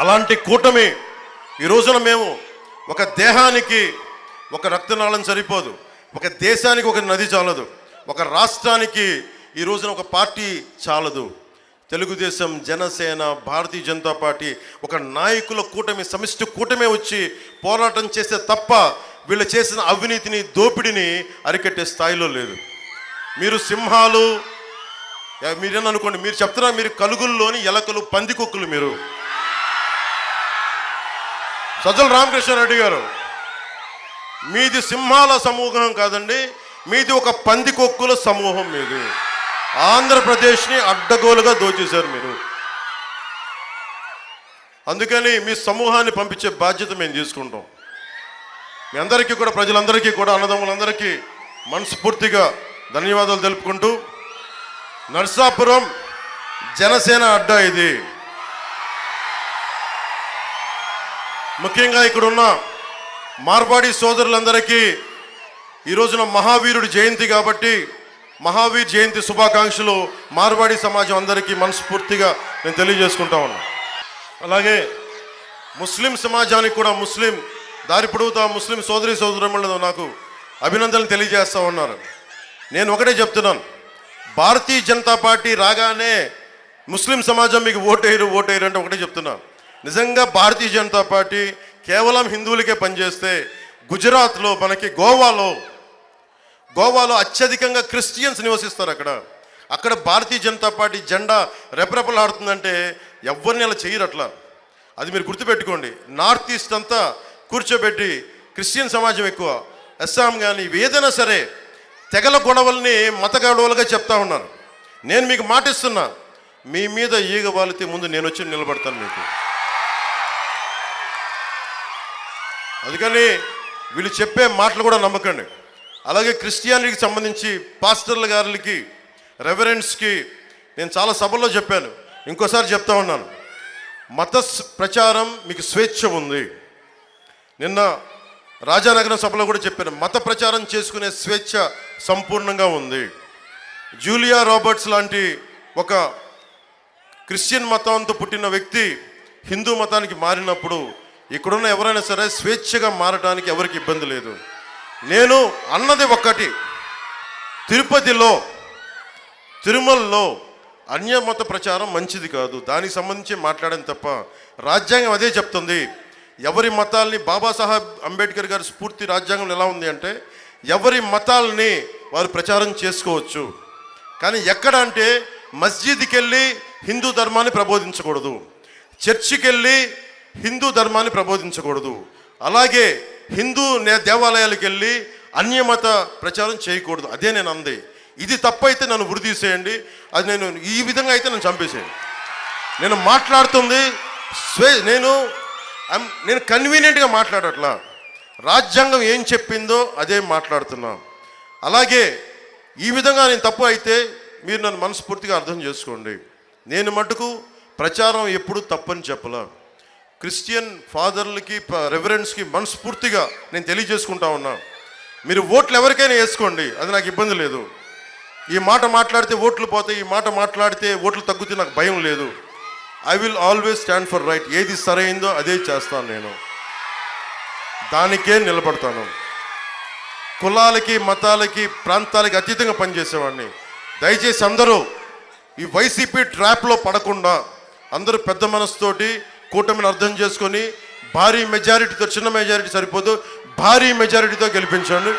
అలాంటి కూటమి ఈ రోజున మేము ఒక దేహానికి ఒక రక్తనాళం సరిపోదు. ఒక దేశానికి ఒక నది చాలదు. ఒక రాష్ట్రానికి ఈ రోజున ఒక పార్టీ చాలదు. తెలుగుదేశం జనసేన భారతీయ జనతా పార్టీ ఒక నాయకుల కూటమి సమిష్టి కూటమే వచ్చి పోరాటం చేస్తే తప్ప వీళ్ళు చేసిన అవినీతిని దోపిడిని అరికట్టే స్థాయిలో లేదు. మీరు సింహాలు మీరేననుకోండి మీరు చెప్తున్నా మీరు కలుగుల్లోని ఎలకలు పందికొక్కులు మీరు. సజ్జల రామకృష్ణారెడ్డి గారు మీది సింహాల సమూహం కాదండి మీది ఒక పందికొక్కుల సమూహం మీది. ఆంధ్రప్రదేశ్ని అడ్డగోలుగా దోచేశారు మీరు. అందుకని మీ సమూహాన్ని పంపించే బాధ్యత మేము తీసుకుంటాం. మీ అందరికీ కూడా ప్రజలందరికీ కూడా అన్నదమ్ములందరికీ మనస్ఫూర్తిగా ధన్యవాదాలు తెలుపుకుంటూ నర్సాపురం జనసేన అడ్డా ఇది. ముఖ్యంగా ఇక్కడున్న మార్వాడి సోదరులందరికీ ఈ రోజున మహావీరుడి జయంతి కాబట్టి మహావీర్ జయంతి శుభాకాంక్షలు మార్వాడి సమాజం అందరికీ మనస్ఫూర్తిగా నేను తెలియజేసుకుంటా ఉన్నా. అలాగే ముస్లిం సమాజానికి కూడా ముస్లిం దారి పొడుగుతా ముస్లిం సోదరి సోదరులు నాకు అభినందనలు తెలియజేస్తూ ఉన్నారు. నేను ఒకటే చెప్తున్నాను. భారతీయ జనతా పార్టీ రాగానే ముస్లిం సమాజం మీకు ఓటేయరు ఓటేయరు అంటే ఒకటే చెప్తున్నాను. నిజంగా భారతీయ జనతా పార్టీ కేవలం హిందువులకే పనిచేస్తే గుజరాత్లో మనకి గోవాలో గోవాలో అత్యధికంగా క్రిస్టియన్స్ నివసిస్తారు అక్కడ. అక్కడ భారతీయ జనతా పార్టీ జెండా రెపరెపలాడుతుందంటే ఎవరిని అలా చేయరు అట్లా. అది మీరు గుర్తుపెట్టుకోండి. నార్త్ ఈస్ట్ అంతా కూర్చోబెట్టి క్రిస్టియన్ సమాజం ఎక్కువ. అస్సాం కానీ ఏదైనా సరే తెగల గొడవల్ని మత గొడవలుగా చెప్తా ఉన్నారు. నేను మీకు మాటిస్తున్నా. మీ మీద ఈగ వాలితే ముందు నేను వచ్చి నిలబడతాను మీకు. అందుకని వీళ్ళు చెప్పే మాటలు కూడా నమ్మకండి. అలాగే క్రిస్టియానిటీకి సంబంధించి పాస్టర్ల గారికి రెవరెన్స్కి నేను చాలా సభల్లో చెప్పాను. ఇంకోసారి చెప్తా ఉన్నాను. మత స్- ప్రచారం మీకు స్వేచ్ఛ ఉంది. నిన్న రాజానగరం సభలో కూడా చెప్పాను మత ప్రచారం చేసుకునే స్వేచ్ఛ సంపూర్ణంగా ఉంది. జూలియా రాబర్ట్స్ లాంటి ఒక క్రిస్టియన్ మతంతో పుట్టిన వ్యక్తి హిందూ మతానికి మారినప్పుడు ఇక్కడున్న ఎవరైనా సరే స్వేచ్ఛగా మారడానికి ఎవరికి ఇబ్బంది లేదు. నేను అన్నది ఒక్కటి. తిరుపతిలో తిరుమలలో అన్యమత ప్రచారం మంచిది కాదు. దానికి సంబంధించి మాట్లాడడం తప్ప రాజ్యాంగం అదే చెప్తుంది. ఎవరి మతాల్ని బాబాసాహెబ్ అంబేద్కర్ గారి స్ఫూర్తి రాజ్యాంగం ఎలా ఉంది అంటే ఎవరి మతాల్ని వారు ప్రచారం చేసుకోవచ్చు. కానీ ఎక్కడ అంటే మస్జిద్కి వెళ్ళి హిందూ ధర్మాన్ని ప్రబోధించకూడదు. చర్చికి వెళ్ళి హిందూ ధర్మాన్ని ప్రబోధించకూడదు. అలాగే హిందూ నే- దేవాలయాలకు వెళ్ళి అన్యమత ప్రచారం చేయకూడదు. అదే నేను అంది. ఇది తప్పైతే నన్ను వృద్ధి చేయండి అది నేను ఈ విధంగా అయితే నన్ను చంపేసేయండి. నేను మాట్లాడుతుంది స్వే నేను నేను కన్వీనియంట్గా మాట్లాడట్లా. రాజ్యాంగం ఏం చెప్పిందో అదే మాట్లాడుతున్నా. అలాగే ఈ విధంగా నేను తప్పు అయితే మీరు నన్ను మనస్ఫూర్తిగా అర్థం చేసుకోండి. నేను మటుకు ప్రచారం ఎప్పుడు తప్పని చెప్పలా. క్రిస్టియన్ ఫాదర్లకి రెఫరెన్స్కి మనస్ఫూర్తిగా నేను తెలియజేసుకుంటా ఉన్నా. మీరు ఓట్లు ఎవరికైనా వేసుకోండి అది నాకు ఇబ్బంది లేదు. ఈ మాట మాట్లాడితే ఓట్లు పోతాయి ఈ మాట మాట్లాడితే ఓట్లు తగ్గితే నాకు భయం లేదు. I will always stand for right ఏది సరైందో అదే చేస్తాను నేను. దానికే నిలబడతాను. కులాలకి మతాలకి ప్రాంతాలకి అతీతంగా పనిచేసేవాడిని. దయచేసి అందరూ ఈ వైసీపీ ట్రాప్లో పడకుండా అందరూ పెద్ద మనసుతోటి కూటమిని అర్థం చేసుకొని భారీ మెజారిటీతో చిన్న మెజారిటీ సరిపోదు భారీ మెజారిటీతో గెలిపించండి.